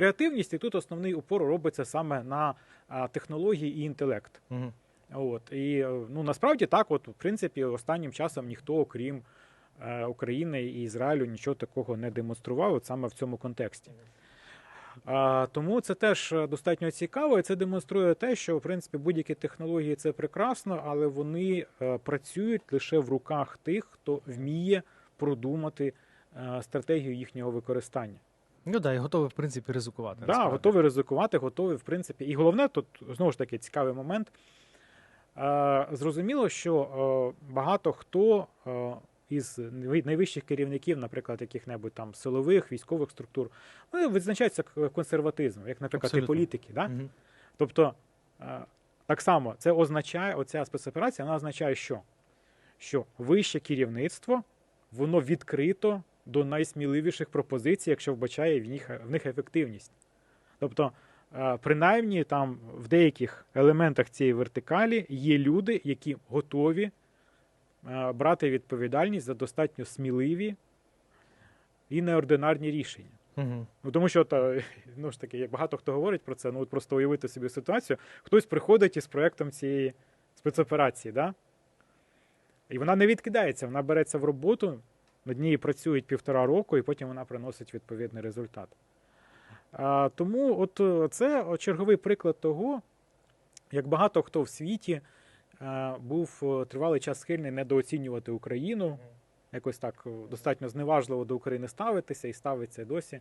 Креативність і тут основний упор робиться саме на технології і інтелект. Угу. От і е, ну насправді так, от в принципі, останнім часом ніхто, окрім е, України і Ізраїлю, нічого такого не демонстрував от саме в цьому контексті. А, тому це теж е, достатньо цікаво, і це демонструє те, що в принципі будь-які технології це прекрасно, але вони е, працюють лише в руках тих, хто вміє продумати е, стратегію їхнього використання. Ну так, да, і готовий, в принципі, ризикувати. Да, насправді. готові ризикувати, готові, в принципі. І головне, тут знову ж таки цікавий момент. Е, Зрозуміло, що е, багато хто е, із найвищих керівників, наприклад, яких-небудь там силових, військових структур, вони відзначаються к- консерватизмом, як, наприклад, і політики. Да? Мгм. Тобто, е, так само це означає, оця спецоперація, вона означає, що? Що вище керівництво, воно відкрито до найсміливіших пропозицій, якщо вбачає в них, в них ефективність. Тобто, е, принаймні, там в деяких елементах цієї вертикалі є люди, які готові е, брати відповідальність за достатньо сміливі і неординарні рішення. Мгм. Ну тому що та, ну ж таки, як багато хто говорить про це, ну от просто уявити собі ситуацію, хтось приходить із проектом цієї спецоперації, да? і вона не відкидається, вона береться в роботу, над нею працюють півтора року, і потім вона приносить відповідний результат. А, тому от е, це черговий приклад того, як багато хто в світі е, був е, тривалий час схильний недооцінювати Україну, якось так достатньо зневажливо до України ставитися і ставиться досі.